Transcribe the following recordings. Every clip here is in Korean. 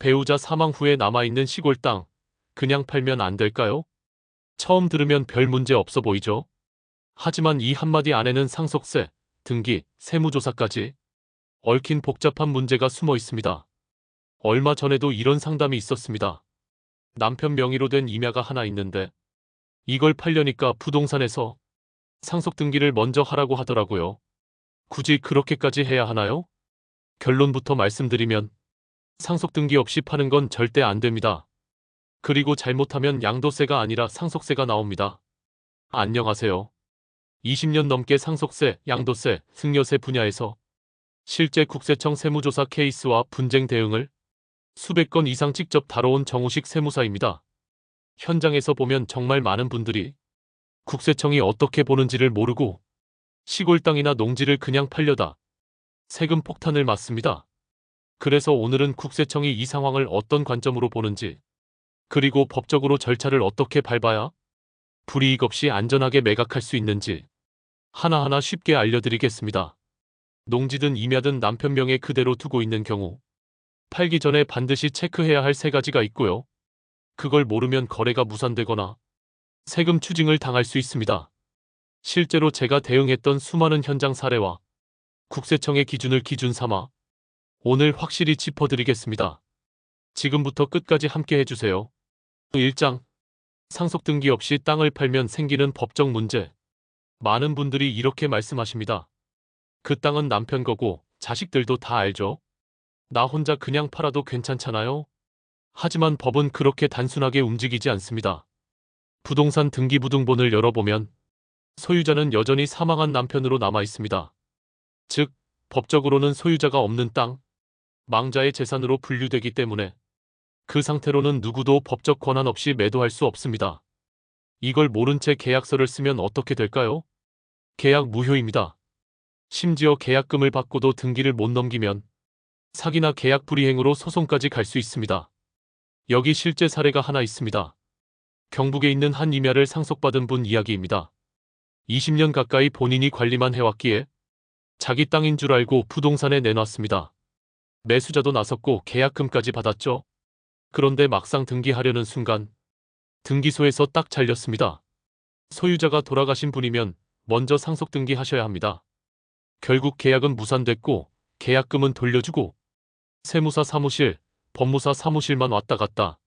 배우자 사망 후에 남아있는 시골 땅 그냥 팔면 안 될까요? 처음 들으면 별 문제 없어 보이죠? 하지만 이 한마디 안에는 상속세, 등기, 세무조사까지 얽힌 복잡한 문제가 숨어 있습니다. 얼마 전에도 이런 상담이 있었습니다. 남편 명의로 된 임야가 하나 있는데 이걸 팔려니까 부동산에서 상속 등기를 먼저 하라고 하더라고요. 굳이 그렇게까지 해야 하나요? 결론부터 말씀드리면 상속 등기 없이 파는 건 절대 안 됩니다. 그리고 잘못하면 양도세가 아니라 상속세가 나옵니다. 안녕하세요. 20년 넘게 상속세, 양도세, 승려세 분야에서 실제 국세청 세무조사 케이스와 분쟁 대응을 수백 건 이상 직접 다뤄온 정우식 세무사입니다. 현장에서 보면 정말 많은 분들이 국세청이 어떻게 보는지를 모르고 시골 땅이나 농지를 그냥 팔려다 세금 폭탄을 맞습니다. 그래서 오늘은 국세청이 이 상황을 어떤 관점으로 보는지 그리고 법적으로 절차를 어떻게 밟아야 불이익 없이 안전하게 매각할 수 있는지 하나하나 쉽게 알려드리겠습니다. 농지든 임야든 남편 명에 그대로 두고 있는 경우 팔기 전에 반드시 체크해야 할 세 가지가 있고요. 그걸 모르면 거래가 무산되거나 세금 추징을 당할 수 있습니다. 실제로 제가 대응했던 수많은 현장 사례와 국세청의 기준을 기준 삼아 오늘 확실히 짚어드리겠습니다. 지금부터 끝까지 함께 해주세요. 1장 상속 등기 없이 땅을 팔면 생기는 법적 문제 많은 분들이 이렇게 말씀하십니다. 그 땅은 남편 거고 자식들도 다 알죠. 나 혼자 그냥 팔아도 괜찮잖아요. 하지만 법은 그렇게 단순하게 움직이지 않습니다. 부동산 등기부등본을 열어보면 소유자는 여전히 사망한 남편으로 남아 있습니다. 즉, 법적으로는 소유자가 없는 땅, 망자의 재산으로 분류되기 때문에 그 상태로는 누구도 법적 권한 없이 매도할 수 없습니다. 이걸 모른 채 계약서를 쓰면 어떻게 될까요? 계약 무효입니다. 심지어 계약금을 받고도 등기를 못 넘기면 사기나 계약 불이행으로 소송까지 갈 수 있습니다. 여기 실제 사례가 하나 있습니다. 경북에 있는 한 임야를 상속받은 분 이야기입니다. 20년 가까이 본인이 관리만 해왔기에 자기 땅인 줄 알고 부동산에 내놨습니다. 매수자도 나섰고 계약금까지 받았죠. 그런데 막상 등기하려는 순간 등기소에서 딱 잘렸습니다. 소유자가 돌아가신 분이면 먼저 상속 등기하셔야 합니다. 결국 계약은 무산됐고 계약금은 돌려주고 세무사 사무실, 법무사 사무실만 왔다 갔다.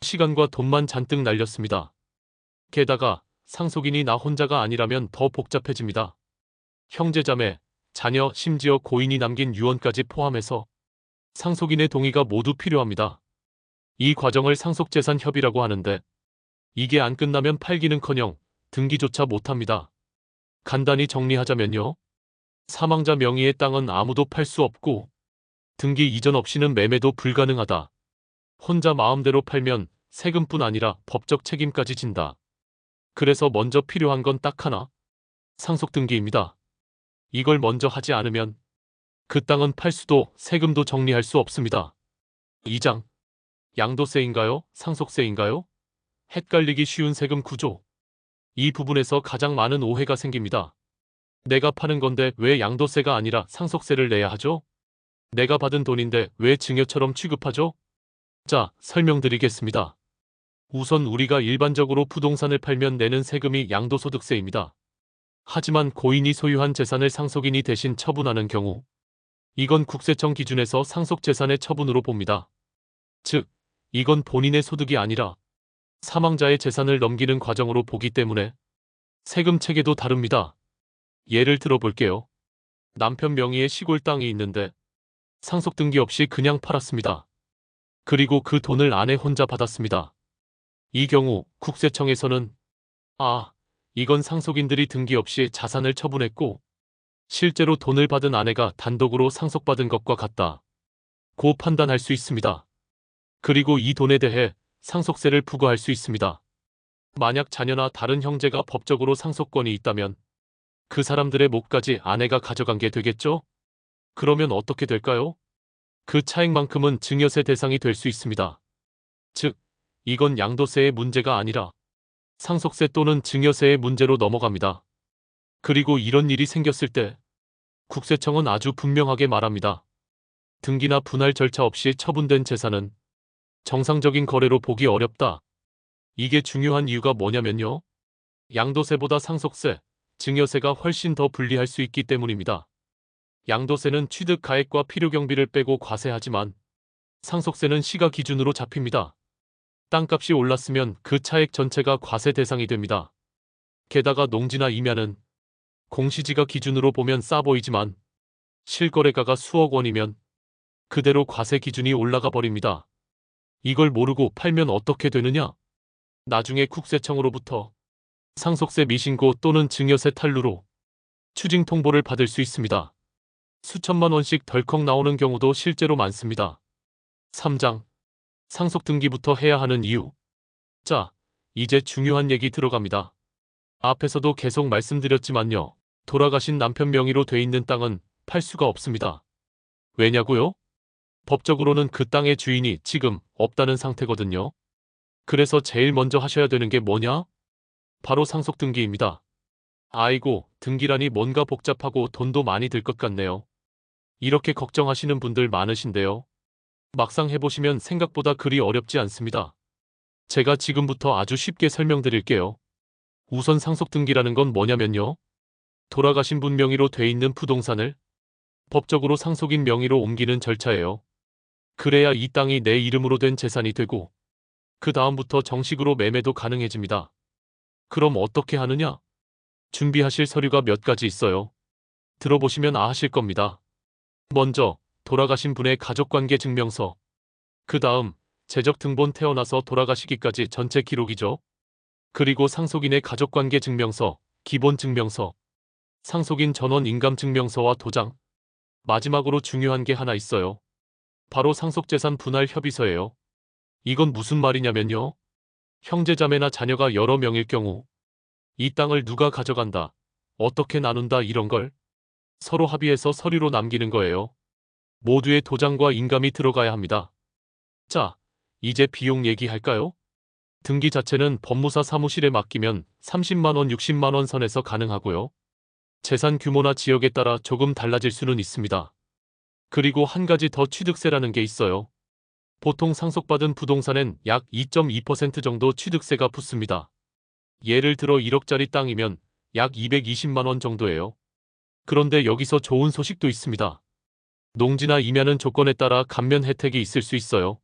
시간과 돈만 잔뜩 날렸습니다. 게다가 상속인이 나 혼자가 아니라면 더 복잡해집니다. 형제자매, 자녀, 심지어 고인이 남긴 유언까지 포함해서 상속인의 동의가 모두 필요합니다. 이 과정을 상속재산 협의라고 하는데 이게 안 끝나면 팔기는커녕 등기조차 못합니다. 간단히 정리하자면요. 사망자 명의의 땅은 아무도 팔 수 없고 등기 이전 없이는 매매도 불가능하다. 혼자 마음대로 팔면 세금뿐 아니라 법적 책임까지 진다. 그래서 먼저 필요한 건 딱 하나. 상속 등기입니다. 이걸 먼저 하지 않으면 그 땅은 팔 수도 세금도 정리할 수 없습니다. 2장. 양도세인가요? 상속세인가요? 헷갈리기 쉬운 세금 구조. 이 부분에서 가장 많은 오해가 생깁니다. 내가 파는 건데 왜 양도세가 아니라 상속세를 내야 하죠? 내가 받은 돈인데 왜 증여처럼 취급하죠? 자, 설명드리겠습니다. 우선 우리가 일반적으로 부동산을 팔면 내는 세금이 양도소득세입니다. 하지만 고인이 소유한 재산을 상속인이 대신 처분하는 경우 이건 국세청 기준에서 상속재산의 처분으로 봅니다. 즉, 이건 본인의 소득이 아니라 사망자의 재산을 넘기는 과정으로 보기 때문에 세금 체계도 다릅니다. 예를 들어 볼게요. 남편 명의의 시골 땅이 있는데 상속 등기 없이 그냥 팔았습니다. 그리고 그 돈을 아내 혼자 받았습니다. 이 경우 국세청에서는 아, 이건 상속인들이 등기 없이 자산을 처분했고 실제로 돈을 받은 아내가 단독으로 상속받은 것과 같다. 고 판단할 수 있습니다. 그리고 이 돈에 대해 상속세를 부과할 수 있습니다. 만약 자녀나 다른 형제가 법적으로 상속권이 있다면 그 사람들의 몫까지 아내가 가져간 게 되겠죠? 그러면 어떻게 될까요? 그 차액만큼은 증여세 대상이 될 수 있습니다. 즉, 이건 양도세의 문제가 아니라 상속세 또는 증여세의 문제로 넘어갑니다. 그리고 이런 일이 생겼을 때 국세청은 아주 분명하게 말합니다. 등기나 분할 절차 없이 처분된 재산은 정상적인 거래로 보기 어렵다. 이게 중요한 이유가 뭐냐면요. 양도세보다 상속세, 증여세가 훨씬 더 불리할 수 있기 때문입니다. 양도세는 취득 가액과 필요 경비를 빼고 과세하지만 상속세는 시가 기준으로 잡힙니다. 땅값이 올랐으면 그 차액 전체가 과세 대상이 됩니다. 게다가 농지나 임야는 공시지가 기준으로 보면 싸 보이지만 실거래가가 수억 원이면 그대로 과세 기준이 올라가 버립니다. 이걸 모르고 팔면 어떻게 되느냐? 나중에 국세청으로부터 상속세 미신고 또는 증여세 탈루로 추징 통보를 받을 수 있습니다. 수천만 원씩 덜컥 나오는 경우도 실제로 많습니다. 3장 상속 등기부터 해야 하는 이유 자, 이제 중요한 얘기 들어갑니다. 앞에서도 계속 말씀드렸지만요. 돌아가신 남편 명의로 돼 있는 땅은 팔 수가 없습니다. 왜냐고요? 법적으로는 그 땅의 주인이 지금 없다는 상태거든요. 그래서 제일 먼저 하셔야 되는 게 뭐냐? 바로 상속 등기입니다. 아이고, 등기라니 뭔가 복잡하고 돈도 많이 들 것 같네요. 이렇게 걱정하시는 분들 많으신데요. 막상 해보시면 생각보다 그리 어렵지 않습니다. 제가 지금부터 아주 쉽게 설명드릴게요. 우선 상속 등기라는 건 뭐냐면요. 돌아가신 분 명의로 돼 있는 부동산을 법적으로 상속인 명의로 옮기는 절차예요. 그래야 이 땅이 내 이름으로 된 재산이 되고 그 다음부터 정식으로 매매도 가능해집니다. 그럼 어떻게 하느냐? 준비하실 서류가 몇 가지 있어요. 들어보시면 아하실 겁니다. 먼저 돌아가신 분의 가족관계 증명서, 그 다음 재적 등본 태어나서 돌아가시기까지 전체 기록이죠. 그리고 상속인의 가족관계 증명서, 기본 증명서, 상속인 전원 인감 증명서와 도장, 마지막으로 중요한 게 하나 있어요. 바로 상속재산 분할 협의서예요. 이건 무슨 말이냐면요. 형제자매나 자녀가 여러 명일 경우 이 땅을 누가 가져간다, 어떻게 나눈다 이런 걸 서로 합의해서 서류로 남기는 거예요. 모두의 도장과 인감이 들어가야 합니다. 자, 이제 비용 얘기할까요? 등기 자체는 법무사 사무실에 맡기면 30만원, 60만원 선에서 가능하고요. 재산 규모나 지역에 따라 조금 달라질 수는 있습니다. 그리고 한 가지 더 취득세라는 게 있어요. 보통 상속받은 부동산엔 약 2.2% 정도 취득세가 붙습니다. 예를 들어 1억짜리 땅이면 약 220만원 정도예요. 그런데 여기서 좋은 소식도 있습니다. 농지나 임야는 조건에 따라 감면 혜택이 있을 수 있어요.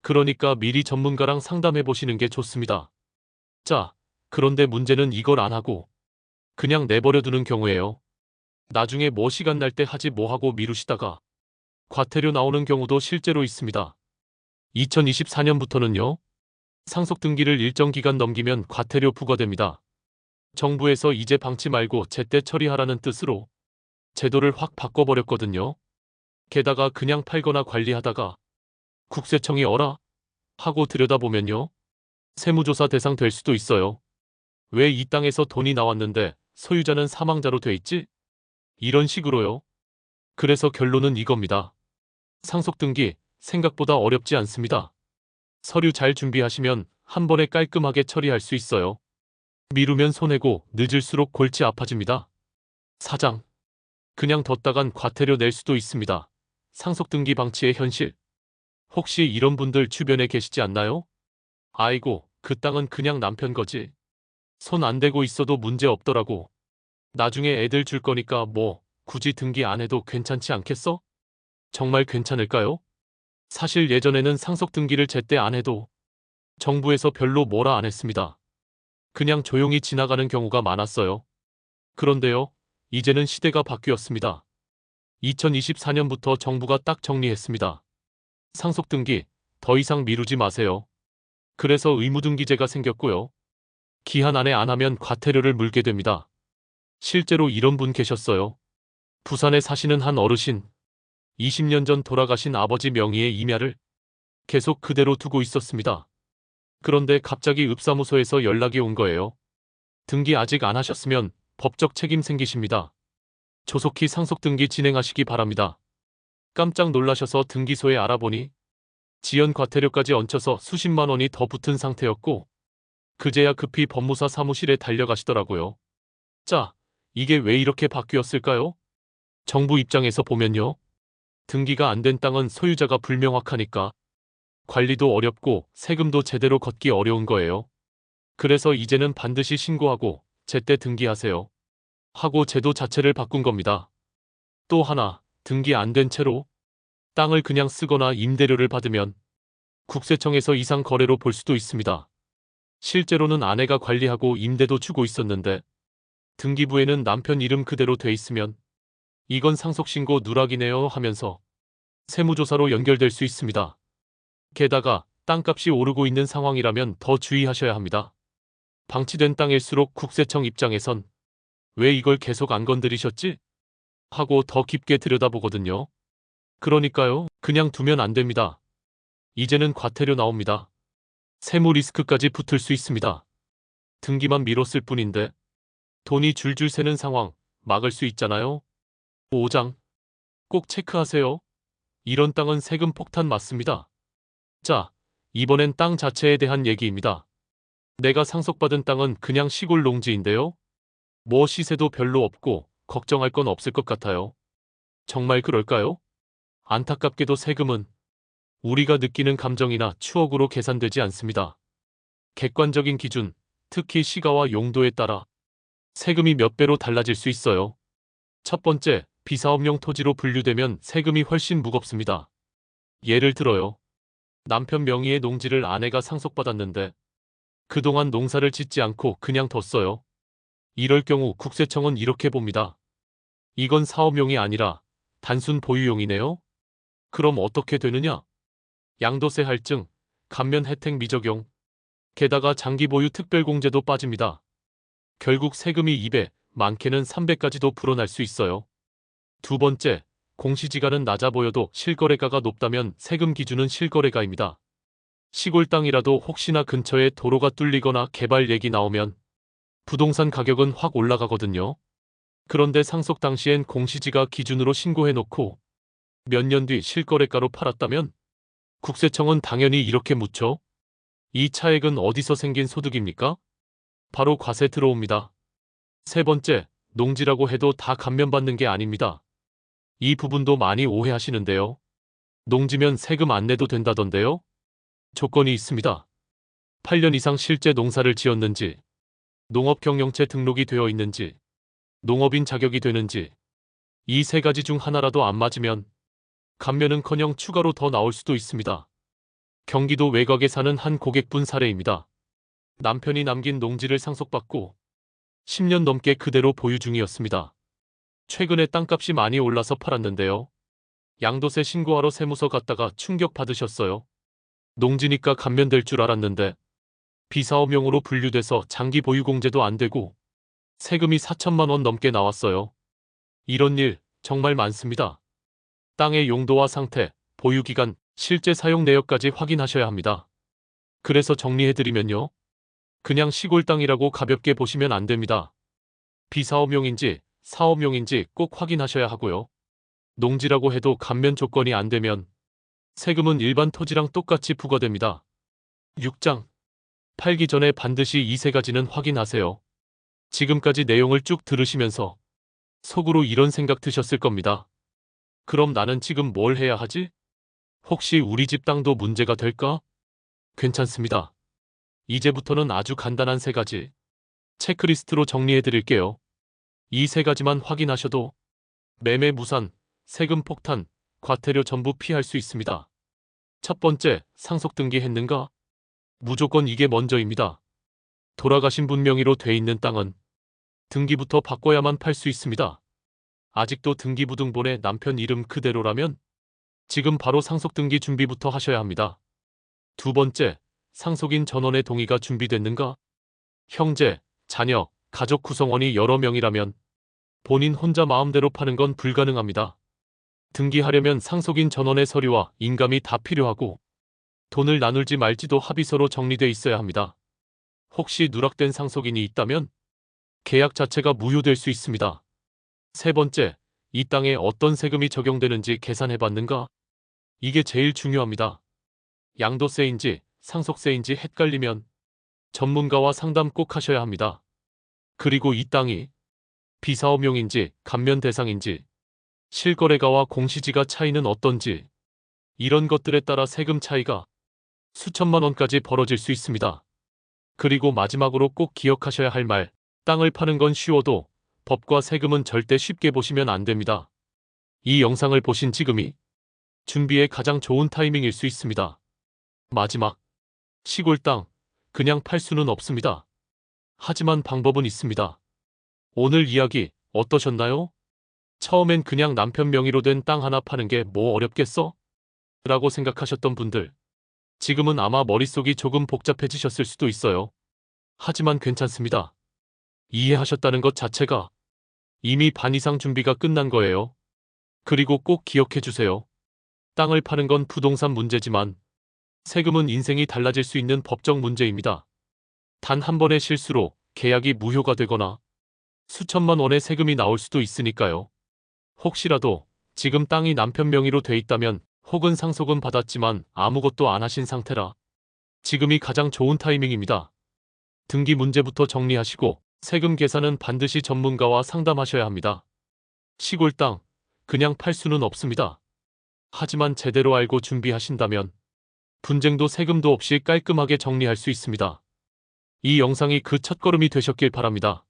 그러니까 미리 전문가랑 상담해 보시는 게 좋습니다. 자, 그런데 문제는 이걸 안 하고 그냥 내버려 두는 경우예요. 나중에 뭐 시간 날 때 하지 뭐 하고 미루시다가 과태료 나오는 경우도 실제로 있습니다. 2024년부터는요. 상속 등기를 일정 기간 넘기면 과태료 부과됩니다. 정부에서 이제 방치 말고 제때 처리하라는 뜻으로 제도를 확 바꿔버렸거든요. 게다가 그냥 팔거나 관리하다가 국세청이 어라? 하고 들여다보면요. 세무조사 대상 될 수도 있어요. 왜 이 땅에서 돈이 나왔는데 소유자는 사망자로 돼 있지? 이런 식으로요. 그래서 결론은 이겁니다. 상속 등기 생각보다 어렵지 않습니다. 서류 잘 준비하시면 한 번에 깔끔하게 처리할 수 있어요. 미루면 손해고 늦을수록 골치 아파집니다. 사장. 그냥 뒀다간 과태료 낼 수도 있습니다. 상속 등기 방치의 현실. 혹시 이런 분들 주변에 계시지 않나요? 아이고, 그 땅은 그냥 남편 거지. 손 안 대고 있어도 문제 없더라고. 나중에 애들 줄 거니까 뭐 굳이 등기 안 해도 괜찮지 않겠어? 정말 괜찮을까요? 사실 예전에는 상속 등기를 제때 안 해도 정부에서 별로 뭐라 안 했습니다. 그냥 조용히 지나가는 경우가 많았어요. 그런데요, 이제는 시대가 바뀌었습니다. 2024년부터 정부가 딱 정리했습니다. 상속 등기 더 이상 미루지 마세요. 그래서 의무등기제가 생겼고요. 기한 안에 안 하면 과태료를 물게 됩니다. 실제로 이런 분 계셨어요. 부산에 사시는 한 어르신. 20년 전 돌아가신 아버지 명의의 임야를 계속 그대로 두고 있었습니다. 그런데 갑자기 읍사무소에서 연락이 온 거예요. 등기 아직 안 하셨으면 법적 책임 생기십니다. 조속히 상속 등기 진행하시기 바랍니다. 깜짝 놀라셔서 등기소에 알아보니 지연 과태료까지 얹혀서 수십만 원이 더 붙은 상태였고 그제야 급히 법무사 사무실에 달려가시더라고요. 자, 이게 왜 이렇게 바뀌었을까요? 정부 입장에서 보면요. 등기가 안 된 땅은 소유자가 불명확하니까 관리도 어렵고 세금도 제대로 걷기 어려운 거예요. 그래서 이제는 반드시 신고하고 제때 등기하세요. 하고 제도 자체를 바꾼 겁니다. 또 하나, 등기 안 된 채로 땅을 그냥 쓰거나 임대료를 받으면 국세청에서 이상 거래로 볼 수도 있습니다. 실제로는 아내가 관리하고 임대도 주고 있었는데 등기부에는 남편 이름 그대로 돼 있으면 이건 상속신고 누락이네요 하면서 세무조사로 연결될 수 있습니다. 게다가 땅값이 오르고 있는 상황이라면 더 주의하셔야 합니다. 방치된 땅일수록 국세청 입장에선 왜 이걸 계속 안 건드리셨지? 하고 더 깊게 들여다보거든요. 그러니까요, 그냥 두면 안 됩니다. 이제는 과태료 나옵니다. 세무 리스크까지 붙을 수 있습니다. 등기만 미뤘을 뿐인데 돈이 줄줄 새는 상황 막을 수 있잖아요. 5장 꼭 체크하세요. 이런 땅은 세금 폭탄 맞습니다. 자, 이번엔 땅 자체에 대한 얘기입니다. 내가 상속받은 땅은 그냥 시골 농지인데요. 뭐 시세도 별로 없고 걱정할 건 없을 것 같아요. 정말 그럴까요? 안타깝게도 세금은 우리가 느끼는 감정이나 추억으로 계산되지 않습니다. 객관적인 기준, 특히 시가와 용도에 따라 세금이 몇 배로 달라질 수 있어요. 첫 번째, 비사업용 토지로 분류되면 세금이 훨씬 무겁습니다. 예를 들어요. 남편 명의의 농지를 아내가 상속받았는데 그동안 농사를 짓지 않고 그냥 뒀어요. 이럴 경우 국세청은 이렇게 봅니다. 이건 사업용이 아니라 단순 보유용이네요. 그럼 어떻게 되느냐? 양도세 할증, 감면 혜택 미적용, 게다가 장기 보유 특별공제도 빠집니다. 결국 세금이 2배, 많게는 3배까지도 불어날 수 있어요. 두 번째, 공시지가는 낮아 보여도 실거래가가 높다면 세금 기준은 실거래가입니다. 시골 땅이라도 혹시나 근처에 도로가 뚫리거나 개발 얘기 나오면 부동산 가격은 확 올라가거든요. 그런데 상속 당시엔 공시지가 기준으로 신고해놓고 몇 년 뒤 실거래가로 팔았다면 국세청은 당연히 이렇게 묻죠. 이 차액은 어디서 생긴 소득입니까? 바로 과세 들어옵니다. 세 번째, 농지라고 해도 다 감면받는 게 아닙니다. 이 부분도 많이 오해하시는데요. 농지면 세금 안 내도 된다던데요? 조건이 있습니다. 8년 이상 실제 농사를 지었는지, 농업 경영체 등록이 되어 있는지, 농업인 자격이 되는지, 이 세 가지 중 하나라도 안 맞으면 감면은커녕 추가로 더 나올 수도 있습니다. 경기도 외곽에 사는 한 고객분 사례입니다. 남편이 남긴 농지를 상속받고 10년 넘게 그대로 보유 중이었습니다. 최근에 땅값이 많이 올라서 팔았는데요. 양도세 신고하러 세무서 갔다가 충격 받으셨어요. 농지니까 감면될 줄 알았는데 비사업용으로 분류돼서 장기 보유 공제도 안 되고 세금이 4천만 원 넘게 나왔어요. 이런 일 정말 많습니다. 땅의 용도와 상태, 보유기간, 실제 사용 내역까지 확인하셔야 합니다. 그래서 정리해드리면요. 그냥 시골 땅이라고 가볍게 보시면 안 됩니다. 비사업용인지 사업용인지 꼭 확인하셔야 하고요. 농지라고 해도 감면 조건이 안 되면 세금은 일반 토지랑 똑같이 부과됩니다. 6장 팔기 전에 반드시 이 세 가지는 확인하세요. 지금까지 내용을 쭉 들으시면서 속으로 이런 생각 드셨을 겁니다. 그럼 나는 지금 뭘 해야 하지? 혹시 우리 집 땅도 문제가 될까? 괜찮습니다. 이제부터는 아주 간단한 세 가지 체크리스트로 정리해 드릴게요. 이 세 가지만 확인하셔도 매매 무산, 세금 폭탄, 과태료 전부 피할 수 있습니다. 첫 번째, 상속 등기 했는가? 무조건 이게 먼저입니다. 돌아가신 분 명의로 돼 있는 땅은 등기부터 바꿔야만 팔 수 있습니다. 아직도 등기부등본에 남편 이름 그대로라면 지금 바로 상속 등기 준비부터 하셔야 합니다. 두 번째, 상속인 전원의 동의가 준비됐는가? 형제, 자녀, 가족 구성원이 여러 명이라면 본인 혼자 마음대로 파는 건 불가능합니다. 등기하려면 상속인 전원의 서류와 인감이 다 필요하고 돈을 나눌지 말지도 합의서로 정리돼 있어야 합니다. 혹시 누락된 상속인이 있다면 계약 자체가 무효될 수 있습니다. 세 번째, 이 땅에 어떤 세금이 적용되는지 계산해 봤는가? 이게 제일 중요합니다. 양도세인지 상속세인지 헷갈리면 전문가와 상담 꼭 하셔야 합니다. 그리고 이 땅이 비사업용인지 감면 대상인지 실거래가와 공시지가 차이는 어떤지 이런 것들에 따라 세금 차이가 수천만 원까지 벌어질 수 있습니다. 그리고 마지막으로 꼭 기억하셔야 할 말, 땅을 파는 건 쉬워도 법과 세금은 절대 쉽게 보시면 안 됩니다. 이 영상을 보신 지금이 준비에 가장 좋은 타이밍일 수 있습니다. 마지막, 시골 땅, 그냥 팔 수는 없습니다. 하지만 방법은 있습니다. 오늘 이야기 어떠셨나요? 처음엔 그냥 남편 명의로 된 땅 하나 파는 게 뭐 어렵겠어? 라고 생각하셨던 분들. 지금은 아마 머릿속이 조금 복잡해지셨을 수도 있어요. 하지만 괜찮습니다. 이해하셨다는 것 자체가 이미 반 이상 준비가 끝난 거예요. 그리고 꼭 기억해 주세요. 땅을 파는 건 부동산 문제지만 세금은 인생이 달라질 수 있는 법적 문제입니다. 단 한 번의 실수로 계약이 무효가 되거나 수천만 원의 세금이 나올 수도 있으니까요. 혹시라도 지금 땅이 남편 명의로 돼 있다면 혹은 상속은 받았지만 아무것도 안 하신 상태라 지금이 가장 좋은 타이밍입니다. 등기 문제부터 정리하시고 세금 계산은 반드시 전문가와 상담하셔야 합니다. 시골 땅 그냥 팔 수는 없습니다. 하지만 제대로 알고 준비하신다면 분쟁도 세금도 없이 깔끔하게 정리할 수 있습니다. 이 영상이 그 첫걸음이 되셨길 바랍니다.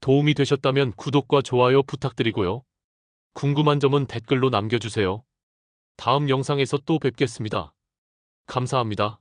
도움이 되셨다면 구독과 좋아요 부탁드리고요. 궁금한 점은 댓글로 남겨주세요. 다음 영상에서 또 뵙겠습니다. 감사합니다.